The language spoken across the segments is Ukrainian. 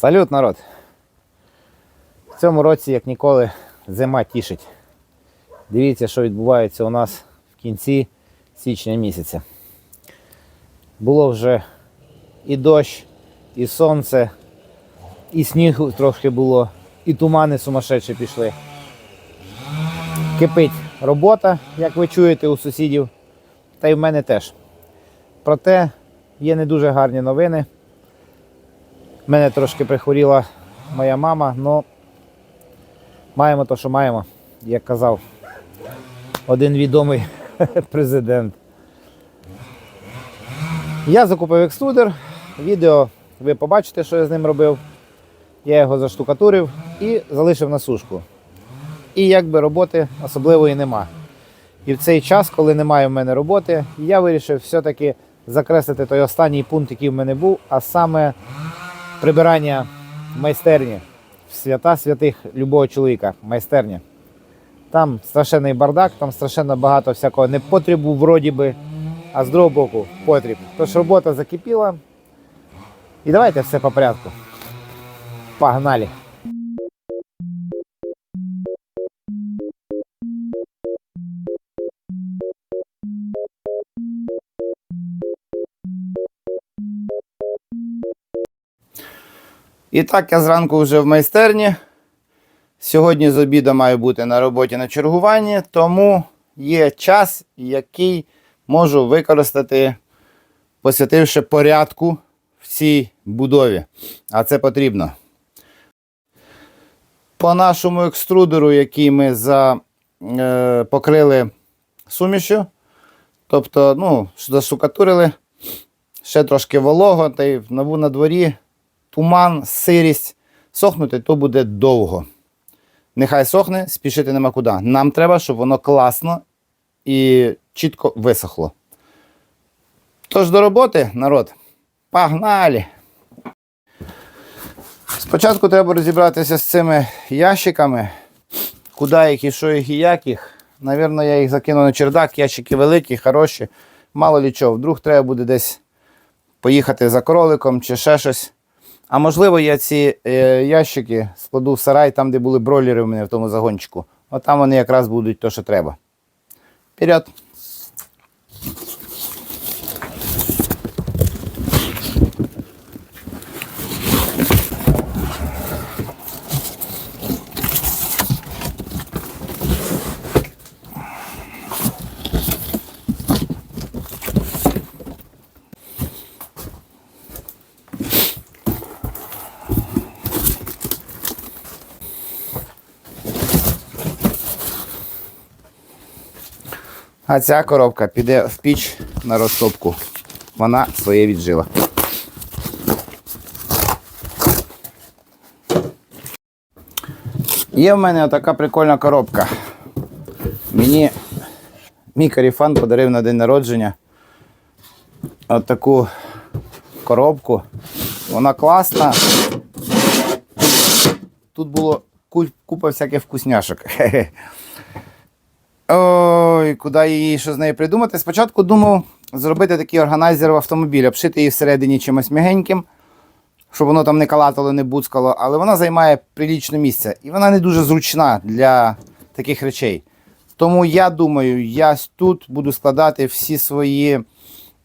Салют, народ! В цьому році, як ніколи, зима тішить. Дивіться, що відбувається у нас в кінці січня місяця. Було вже і дощ, і сонце, і снігу трохи було, і тумани сумасшедші пішли. Кипить робота, як ви чуєте у сусідів, та й в мене теж. Проте є не дуже гарні новини. Мене трошки прихворіла моя мама, але маємо то, що маємо, як казав один відомий президент. Я закупив екструдер. Відео ви побачите, що я з ним робив. Я його заштукатурив і залишив на сушку. І якби роботи особливої нема. І в цей час, коли немає в мене роботи, я вирішив все-таки закреслити той останній пункт, який в мене був, а саме прибирання майстерні. Свята святих любого чоловіка, майстерня. Там страшенний бардак, там страшенно багато всякого непотребу, вроді би, а з другого боку потріб. Тож робота закипіла. І давайте все по порядку. Погнали! І так, я зранку вже в майстерні. Сьогодні з обіду маю бути на роботі на чергуванні, тому є час, який можу використати, посвятивши порядку в цій будові. А це потрібно. По нашому екструдеру, який ми за, е, покрили сумішю, тобто, ну, засукатурили, ще трошки волого, та й на, на дворі туман, сирість. Сохнути то буде довго. Нехай сохне, спішити нема куди. Нам треба, щоб воно класно і чітко висохло. Тож до роботи, народ, погнали! Спочатку треба розібратися з цими ящиками, куди і що їх і як їх. Навірно, я їх закину на чердак, ящики великі, хороші. Мало лі вдруг треба буде десь поїхати за кроликом чи ще щось. А можливо, я ці е, ящики складу в сарай, там, де були бройлери у мене в тому загончику. От там вони якраз будуть то, що треба. Вперед! А ця коробка піде в піч на розтопку. Вона своє віджила. Є в мене така прикольна коробка. Мені мій каріфан подарив на день народження от таку коробку. Вона класна. Тут було купа всяких вкусняшок. Ой, куди її що з нею придумати? Спочатку думав зробити такий органайзер в автомобіль, обшити її всередині чимось м'ягеньким, щоб воно там не калатало, не буцкало, але вона займає прилічне місце. І вона не дуже зручна для таких речей. Тому я думаю, я тут буду складати всі свої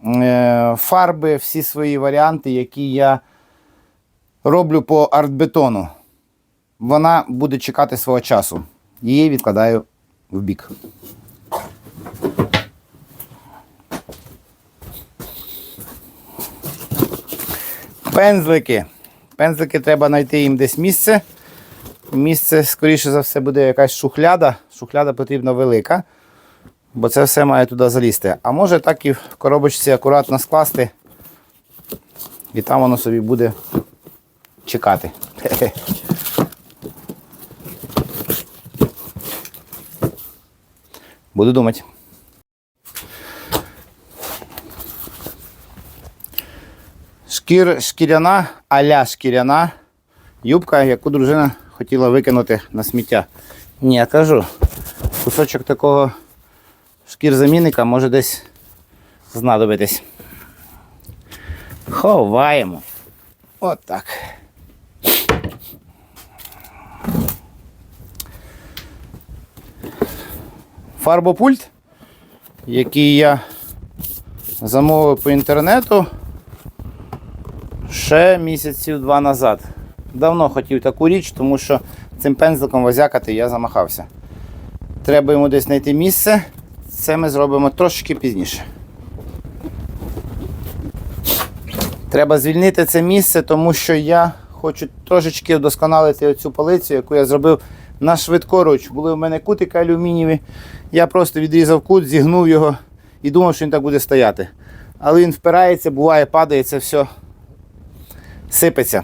е, фарби, всі свої варіанти, які я роблю по артбетону. Вона буде чекати свого часу. Її відкладаю в бік. Пензлики. Пензлики треба знайти їм десь місце. Місце, скоріше за все, буде якась шухляда. Шухляда потрібна велика, бо це все має туди залізти. А може так і в коробочці акуратно скласти. І там воно собі буде чекати. Буду думати. Шкір, шкіряна, аля шкіряна юбка, яку дружина хотіла викинути на сміття. Ні, я кажу, кусочок такого шкірзамінника може десь знадобитись. Ховаємо. От фарбопульт, який я замовив по інтернету ще місяців два назад. Давно хотів таку річ, тому що цим пензликом возякати я замахався. Треба йому десь знайти місце. Це ми зробимо трошки пізніше. Треба звільнити це місце, тому що я хочу трошечки вдосконалити оцю полицю, яку я зробив на швидкоруч. Були в мене кутики алюмінієві. Я просто відрізав кут, зігнув його і думав, що він так буде стояти. Але він впирається, буває, падає, це все сипеться.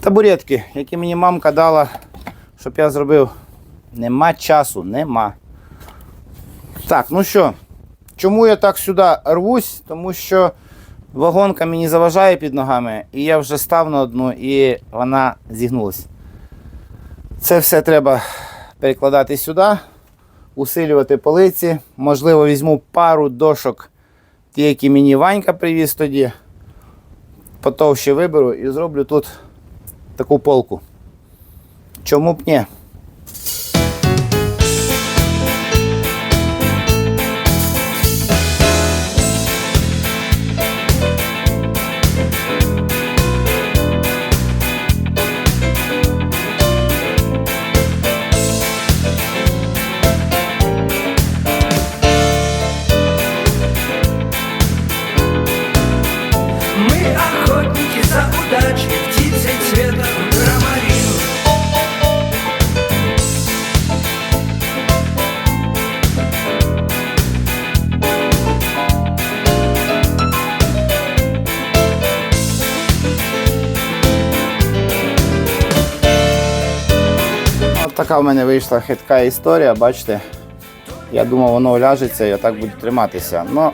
Табуретки, які мені мамка дала, щоб я зробив. Нема часу, нема. Так, ну що, чому я так сюди рвусь? Тому що вагонка мені заважає під ногами, і я вже став на одну, і вона зігнулась. Це все треба перекладати сюди, усилювати полиці. Можливо, візьму пару дошок, ті, які мені Ванька привіз тоді. Потовще виберу і зроблю тут таку полку. Чому б ні? Така в мене вийшла хитка історія, бачите. Я думав, воно ляжеться і отак буде триматися. Ну,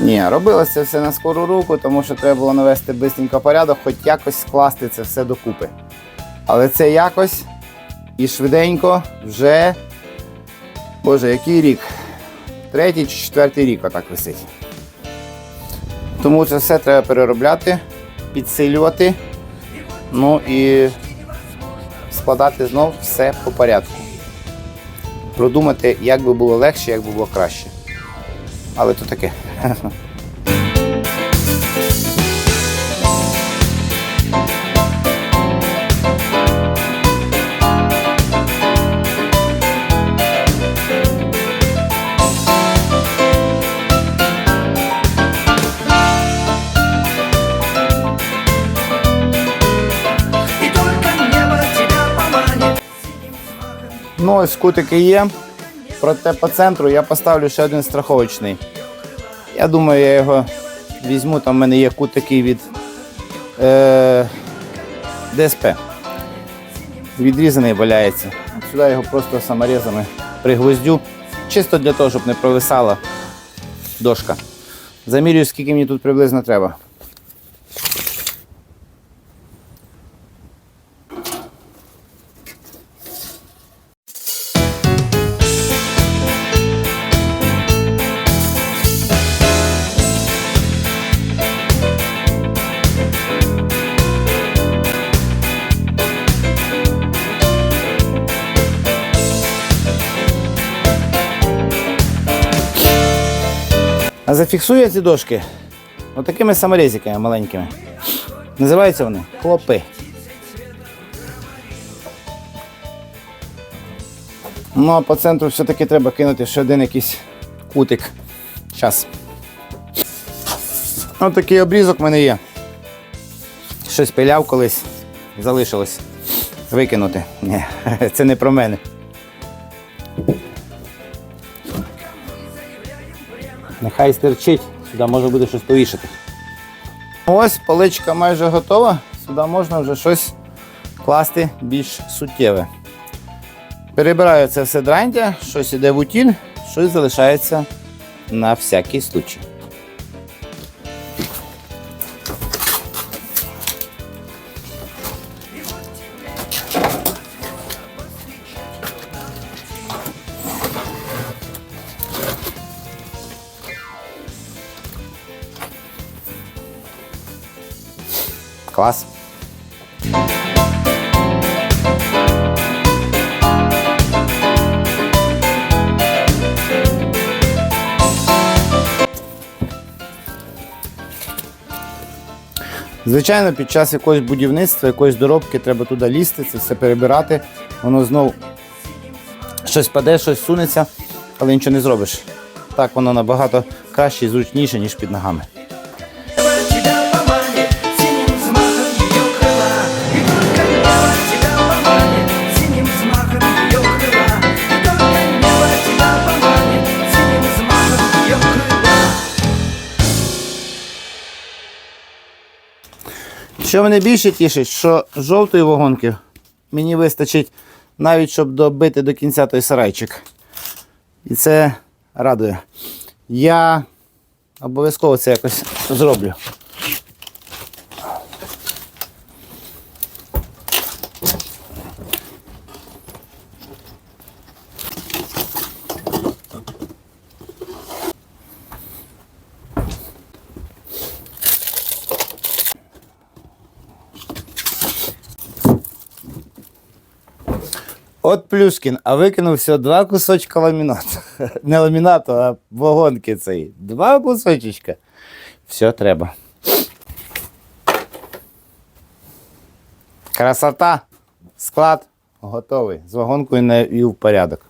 ні, робилося все на скору руку, тому що треба було навести бистренько порядок, хоч якось скласти це все докупи. Але це якось і швиденько вже. Боже, який рік? Третій чи четвертий рік отак висить. Тому це все треба переробляти, підсилювати. Ну і складати знов все по порядку. Продумати, як би було легше, як би було краще. Але то таке. Ось кутики є. Проте по центру я поставлю ще один страховочний. Я думаю, я його візьму. Там в мене є кут такий від е, ДСП. Відрізаний валяється. Сюди його просто саморезами пригвоздю. Чисто для того, щоб не провисала дошка. Замірюю, скільки мені тут приблизно треба. Зафіксую я ці дошки отакими саморезиками маленькими. Називаються вони хлопи. Ну а по центру все-таки треба кинути ще один якийсь кутик. Зараз. Ось такий обрізок в мене є. Щось пиляв колись, залишилось викинути. Ні, це не про мене. Нехай стерчить, сюди може буде щось повішати. Ось поличка майже готова. Сюди можна вже щось класти більш суттєве. Перебираю це все драндя, щось іде в утіль, щось залишається на всякий случай. Клас. Звичайно, під час якогось будівництва, якоїсь доробки треба туди лізти, це все перебирати. Воно знову щось паде, щось сунеться, але нічого не зробиш. Так воно набагато краще і зручніше, ніж під ногами. Що мене більше тішить, що жовтої вагонки мені вистачить навіть, щоб добити до кінця той сарайчик. І це радує. Я обов'язково це якось зроблю. От Плюшкін, а викинув всього два кусочка ламінату. Не ламінату, а вагонки цей. Два кусочечка. Все треба. Красота. Склад готовий. З вагонкою навів порядок.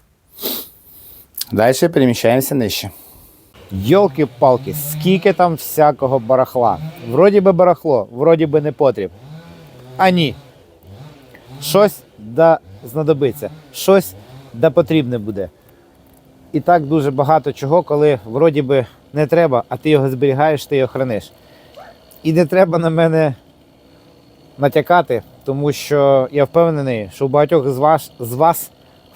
Далі переміщаємося нижче. Йолки-палки, скільки там всякого барахла. Вроді би барахло, вроді би не потріб. А ні щось да знадобиться, щось да потрібне буде. І так дуже багато чого, коли вроді би не треба, а ти його зберігаєш, ти його храниш. І не треба на мене натякати, тому що я впевнений, що у багатьох з вас, з вас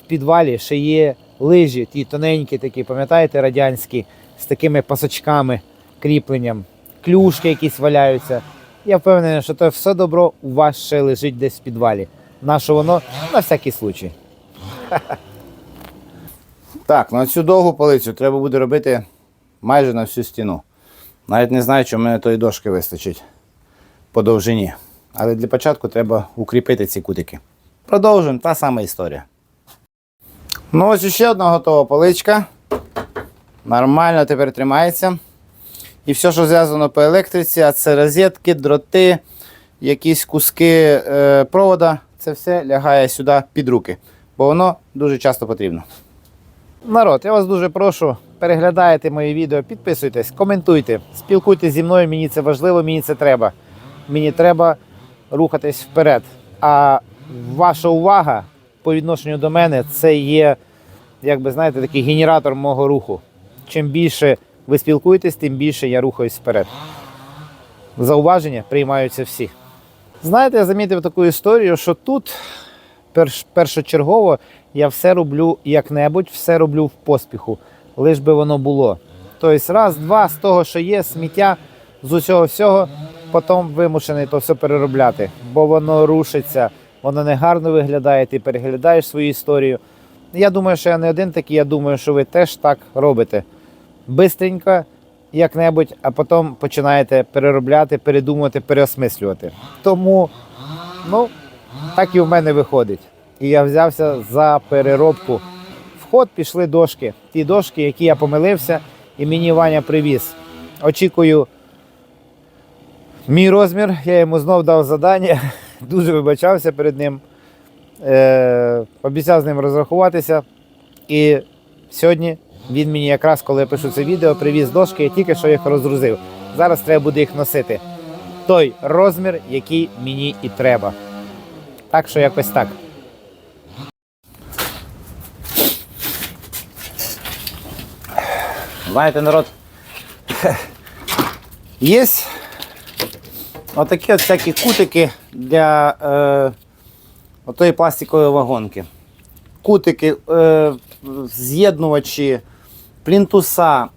в підвалі ще є лижі, ті тоненькі такі, пам'ятаєте, радянські, з такими пасочками, кріпленням, клюшки якісь валяються. Я впевнений, що то все добро у вас ще лежить десь в підвалі. Наше воно на всякий случай. Так, на цю довгу полицю треба буде робити майже на всю стіну. Навіть не знаю, чи в мене тої дошки вистачить по довжині. Але для початку треба укріпити ці кутики. Продовжуємо та сама історія. Ну, ось ще одна готова поличка. Нормально тепер тримається. І все, що зв'язано по електриці, а це розетки, дроти, якісь куски е, провода, це все лягає сюди під руки, бо воно дуже часто потрібно. Народ, я вас дуже прошу, переглядайте мої відео, підписуйтесь, коментуйте, спілкуйтесь зі мною, мені це важливо, мені це треба. Мені треба рухатись вперед. А ваша увага по відношенню до мене це є, як би знаєте, такий генератор мого руху. Чим більше ви спілкуєтесь, тим більше я рухаюсь вперед. Зауваження приймаються всі. Знаєте, я замітив таку історію, що тут перш, першочергово я все роблю як-небудь, все роблю в поспіху, лиш би воно було. Тобто, раз, два з того, що є, сміття з усього всього, потім вимушений то все переробляти, бо воно рушиться, воно не гарно виглядає, ти переглядаєш свою історію. Я думаю, що я не один такий, я думаю, що ви теж так робите. Бистренько, як-небудь, а потім починаєте переробляти, передумувати, переосмислювати. Тому, ну, так і в мене виходить. І я взявся за переробку. В ход пішли дошки. Ті дошки, які я помилився, і мені Ваня привіз. Очікую мій розмір. Я йому знов дав завдання. Дуже вибачався перед ним. Е, обіцяв з ним розрахуватися. І сьогодні він мені якраз, коли я пишу це відео, привіз дошки, я тільки що їх розгрузив. Зараз треба буде їх носити. Той розмір, який мені і треба. Так що якось так. Знаєте, народ, є отакі от всякі кутики для е, отої пластикової вагонки. Кутики, е, з'єднувачі, плінтуса.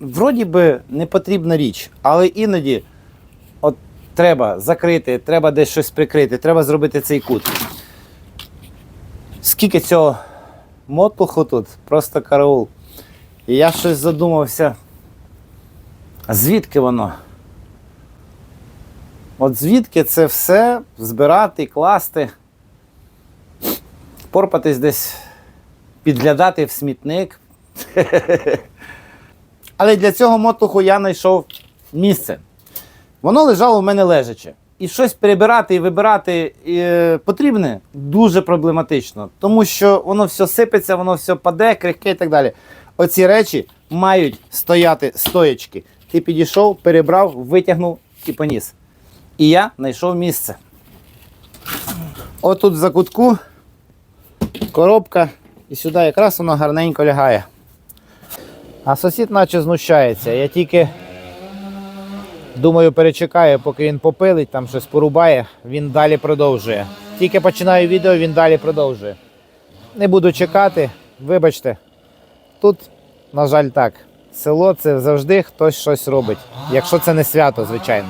Вроді би не потрібна річ, але іноді от треба закрити, треба десь щось прикрити, треба зробити цей кут. Скільки цього мотлуху тут, просто караул. І я щось задумався. Звідки воно? От звідки це все збирати, класти, порпатись десь, підглядати в смітник. Але для цього мотлуху я знайшов місце. Воно лежало в мене лежаче. і щось перебирати і вибирати е, потрібне дуже проблематично, тому що воно все сипеться, воно все паде, крихке і так далі. Оці речі мають стояти стоячки. Ти підійшов, перебрав, витягнув і поніс. І я знайшов місце. Отут в закутку коробка, і сюди якраз воно гарненько лягає. А сусід наче знущається. Я тільки думаю, перечекаю, поки він попилить, там щось порубає, він далі продовжує. Тільки починаю відео, він далі продовжує. Не буду чекати, вибачте. Тут, на жаль, так. Село це завжди хтось щось робить. Якщо це не свято, звичайно.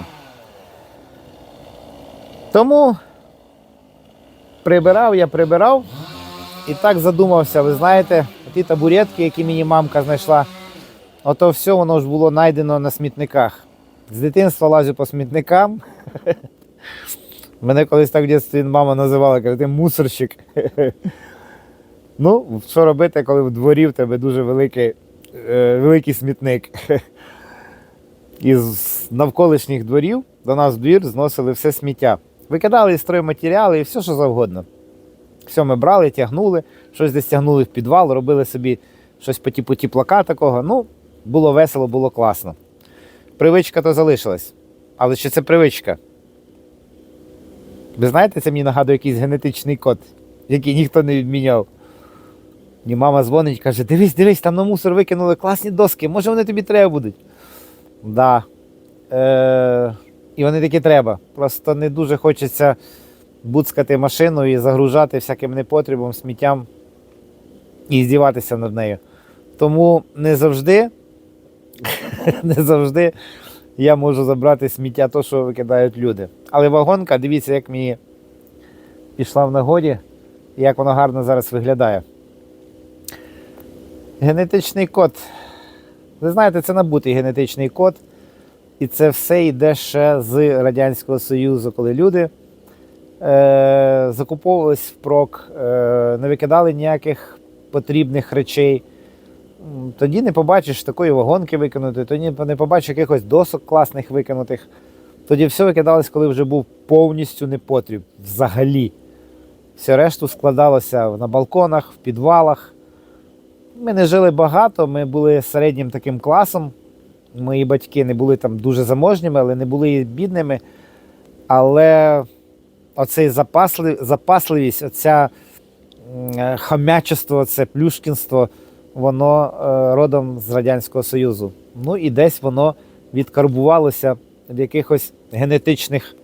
Тому прибирав, я прибирав і так задумався. Ви знаєте, ті табуретки, які мені мамка знайшла, ото все воно ж було знайдено на смітниках. З дитинства лазю по смітникам. Мене колись так в дитинстві мама називала, каже, ти мусорщик. Ну, що робити, коли в дворі в тебе дуже великий, е, великий смітник. Із навколишніх дворів до нас в двір зносили все сміття. Викидали і стройматеріали і все, що завгодно. Все ми брали, тягнули, щось десь тягнули в підвал, робили собі щось по типу тіплака такого. Ну, було весело, було класно. Привичка то залишилась. Але що це привичка? Ви знаєте, це мені нагадує якийсь генетичний код, який ніхто не відміняв. І мама дзвонить і каже: дивись, дивись, там на мусор викинули класні доски, може вони тобі треба будуть. Да. Е- і вони такі треба. Просто не дуже хочеться буцкати машину і загружати всяким непотребом, сміттям і здіватися над нею. Тому не завжди, не завжди я можу забрати сміття, то, що викидають люди. Але вагонка, дивіться, як мені пішла в нагоді, як вона гарно зараз виглядає. Генетичний код. Ви знаєте, це набутий генетичний код. І це все йде ще з Радянського Союзу, коли люди е, закуповувались впрок, е, не викидали ніяких потрібних речей. Тоді не побачиш такої вагонки викинути, тоді не побачиш якихось досок класних викинутих. Тоді все викидалось, коли вже був повністю непотріб. Взагалі. Все решту складалося на балконах, в підвалах. Ми не жили багато, ми були середнім таким класом. Мої батьки не були там дуже заможніми, але не були бідними. Але оцей запасли, запасливість, оця е, хамячество, це плюшкінство, воно е, родом з Радянського Союзу. Ну і десь воно відкарбувалося в якихось генетичних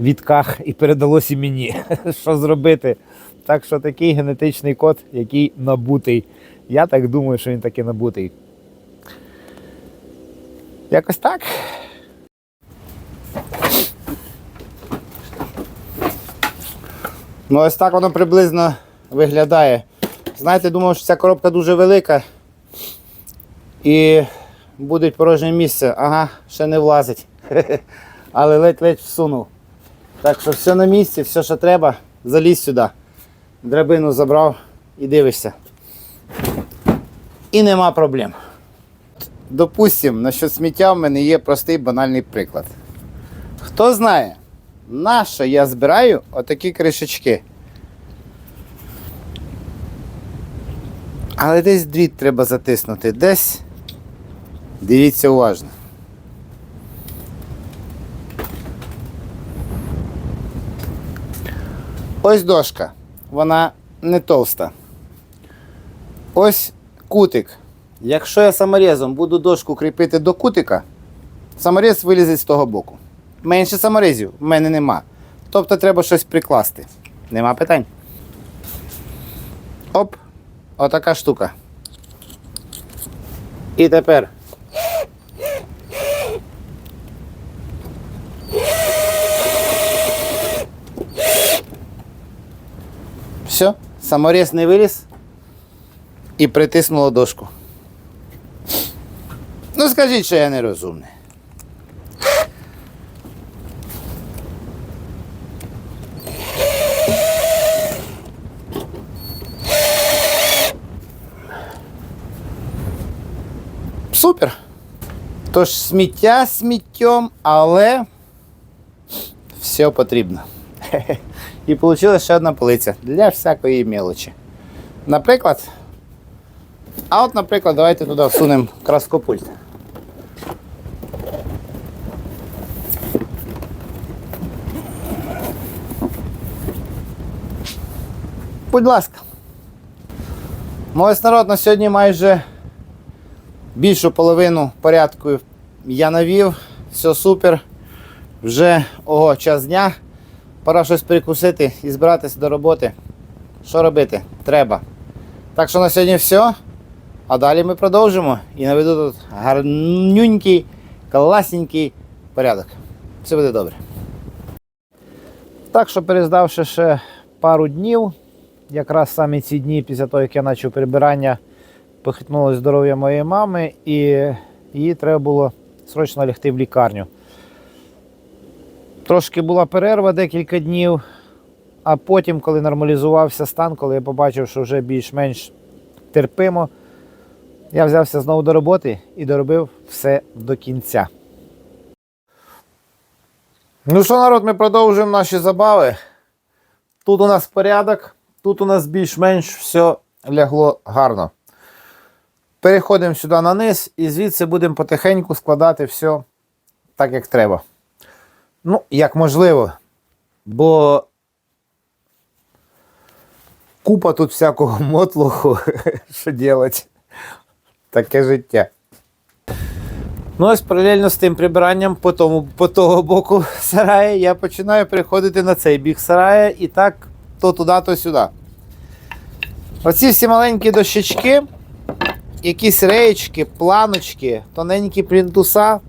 відках і передалося мені. Що зробити? Так що такий генетичний код, який набутий. Я так думаю, що він таки набутий. Якось так. Ну, ось так воно приблизно виглядає. Знаєте, думав, що ця коробка дуже велика і буде порожнє місце. Ага, ще не влазить. Але ледь-ледь всунув. Так що все на місці, все, що треба, залізь сюди. Драбину забрав і дивишся. І нема проблем. Допустим, насчет сміття в мене є простий банальний приклад. Хто знає, на що я збираю отакі кришечки. Але десь дріт треба затиснути, десь. Дивіться уважно. Ось дошка. Вона не товста. Ось кутик. Якщо я саморезом буду дошку кріпити до кутика, саморез вилізе з того боку. Менше саморезів в мене нема. Тобто треба щось прикласти. Нема питань. Оп, отака штука. І тепер. Все, саморез не виліз і притиснуло дошку. Ну скажіть, що я нерозумний. Супер. Тож сміття сміттям, але все потрібно. І вийшла ще одна полиця для всякої мелочі. Наприклад, а от, наприклад, давайте туди всунемо краскопульт. Будь ласка. Ось народ на сьогодні майже більшу половину порядку я навів. Все супер. Вже ого, час дня. Пора щось перекусити і збиратися до роботи. Що робити? Треба. Так що на сьогодні все. А далі ми продовжимо і наведу тут гарнюнький, класненький порядок. Все буде добре. Так що перездавши ще пару днів, якраз саме ці дні, після того, як я почав прибирання, похитнуло здоров'я моєї мами, і їй треба було срочно лягти в лікарню. Трошки була перерва декілька днів, а потім, коли нормалізувався стан, коли я побачив, що вже більш-менш терпимо, я взявся знову до роботи і доробив все до кінця. Ну що, народ, ми продовжуємо наші забави. Тут у нас порядок, тут у нас більш-менш все лягло гарно. Переходимо сюди на низ і звідси будемо потихеньку складати все так, як треба. Ну, як можливо. Бо купа тут всякого мотлуху, що робити. Таке життя. Ну, ось паралельно з тим прибиранням по тому, по того боку сарая, я починаю переходити на цей бік сарая і так то туди, то сюди. Оці всі маленькі дощечки, якісь реєчки, планочки, тоненькі плінтуса.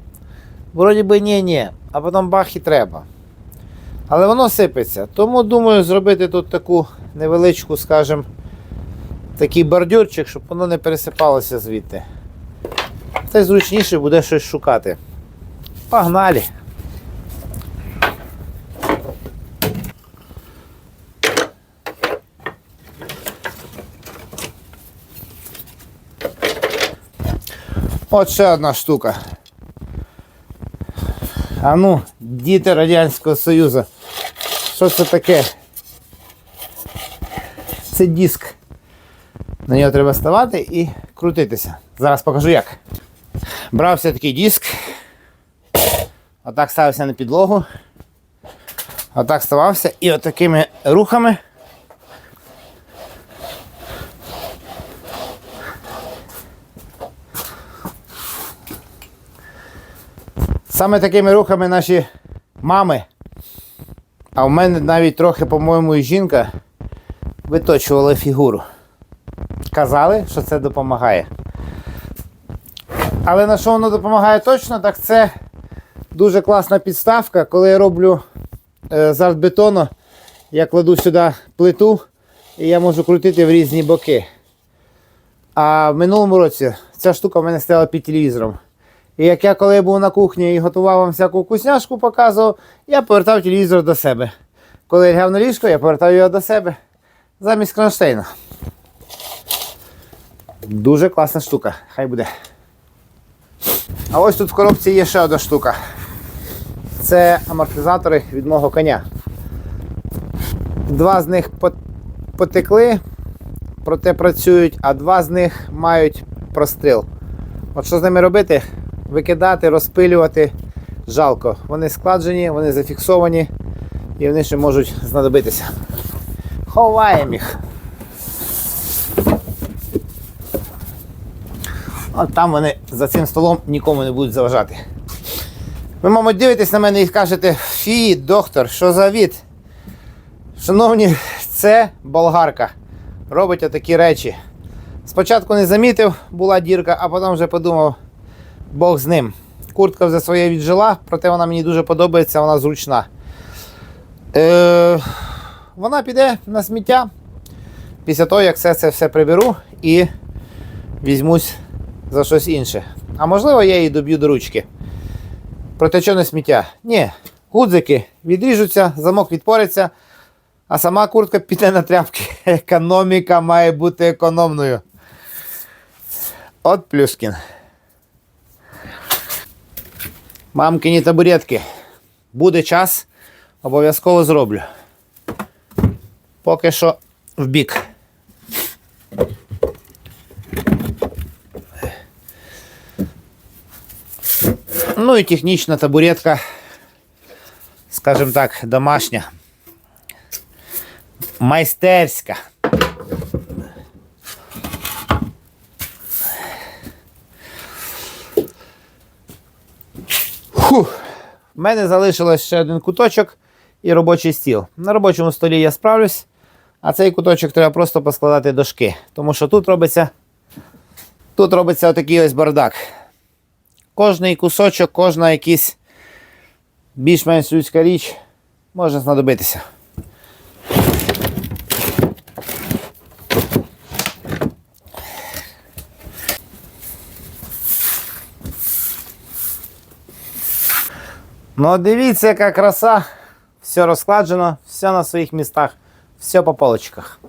Вроді би ні-ні, а потім бах і треба. Але воно сипеться. Тому думаю зробити тут таку невеличку, скажімо, такий бордюрчик, щоб воно не пересипалося звідти. Й зручніше буде щось шукати. Погнали! От ще одна штука. А ну, діти Радянського Союзу. Що це таке? Це диск. На нього треба ставати і крутитися. Зараз покажу як. Брався такий диск. Отак ставився на підлогу. Отак ставався і отакими рухами. Саме такими рухами наші мами, а в мене навіть трохи, по-моєму, і жінка виточували фігуру. Казали, що це допомагає. Але на що воно допомагає точно, так це дуже класна підставка. Коли я роблю е, з артбетону, я кладу сюди плиту і я можу крутити в різні боки. А в минулому році ця штука в мене стояла під телевізором. І як я коли був на кухні і готував вам всяку вкусняшку, показував, я повертав телевізор до себе. Коли я лягав на ліжко, я повертав його до себе замість кронштейна. Дуже класна штука, хай буде. А ось тут в коробці є ще одна штука. Це амортизатори від мого коня. Два з них потекли, проте працюють, а два з них мають простріл. От що з ними робити? Викидати, розпилювати жалко. Вони складжені, вони зафіксовані і вони ще можуть знадобитися. Ховаємо їх. От там вони за цим столом нікому не будуть заважати. Ви, мабуть, дивитесь на мене і кажете, фі, доктор, що за від? Шановні, це болгарка. Робить отакі речі. Спочатку не замітив, була дірка, а потім вже подумав, Бог з ним. Куртка вже своє віджила, проте вона мені дуже подобається, вона зручна. Е, вона піде на сміття після того, як все це все приберу і візьмусь за щось інше. А можливо, я її доб'ю до ручки. Проте що не сміття? Ні, гудзики відріжуться, замок відпориться, а сама куртка піде на тряпки. Економіка має бути економною. От Плюскін. Мамкині табуретки. Буде час, Обов'язково зроблю. Поки що в бік. Ну і технічна табуретка, скажімо так, домашня. Майстерська. У мене залишилось ще один куточок і робочий стіл. На робочому столі я справлюсь, а цей куточок треба просто поскладати дошки. Тому що тут робиться, тут робиться отакий ось бардак. Кожний кусочок, кожна якийсь більш-менш людська річ може знадобитися. Ну, дивіться, яка краса. Все розкладжено, все на своїх містах, все по полочках.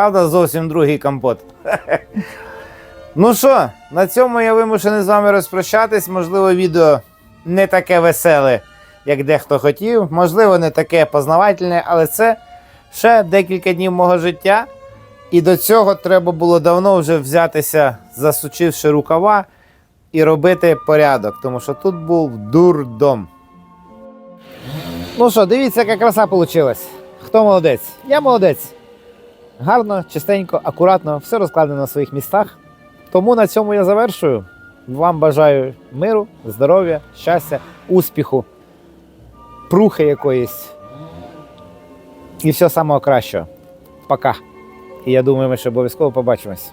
Правда, зовсім другий компот. ну що, на цьому я вимушений з вами розпрощатись. Можливо, відео не таке веселе, як дехто хотів. Можливо, не таке познавательне, але це ще декілька днів мого життя. І до цього треба було давно вже взятися, засучивши рукава, і робити порядок, тому що тут був дурдом. Ну що, дивіться, яка краса вийшла. Хто молодець? Я молодець. Гарно, чистенько, акуратно, все розкладено на своїх містах. Тому на цьому я завершую. Вам бажаю миру, здоров'я, щастя, успіху, прухи якоїсь. І всього самого кращого. Пока. І я думаю, ми ще обов'язково побачимось.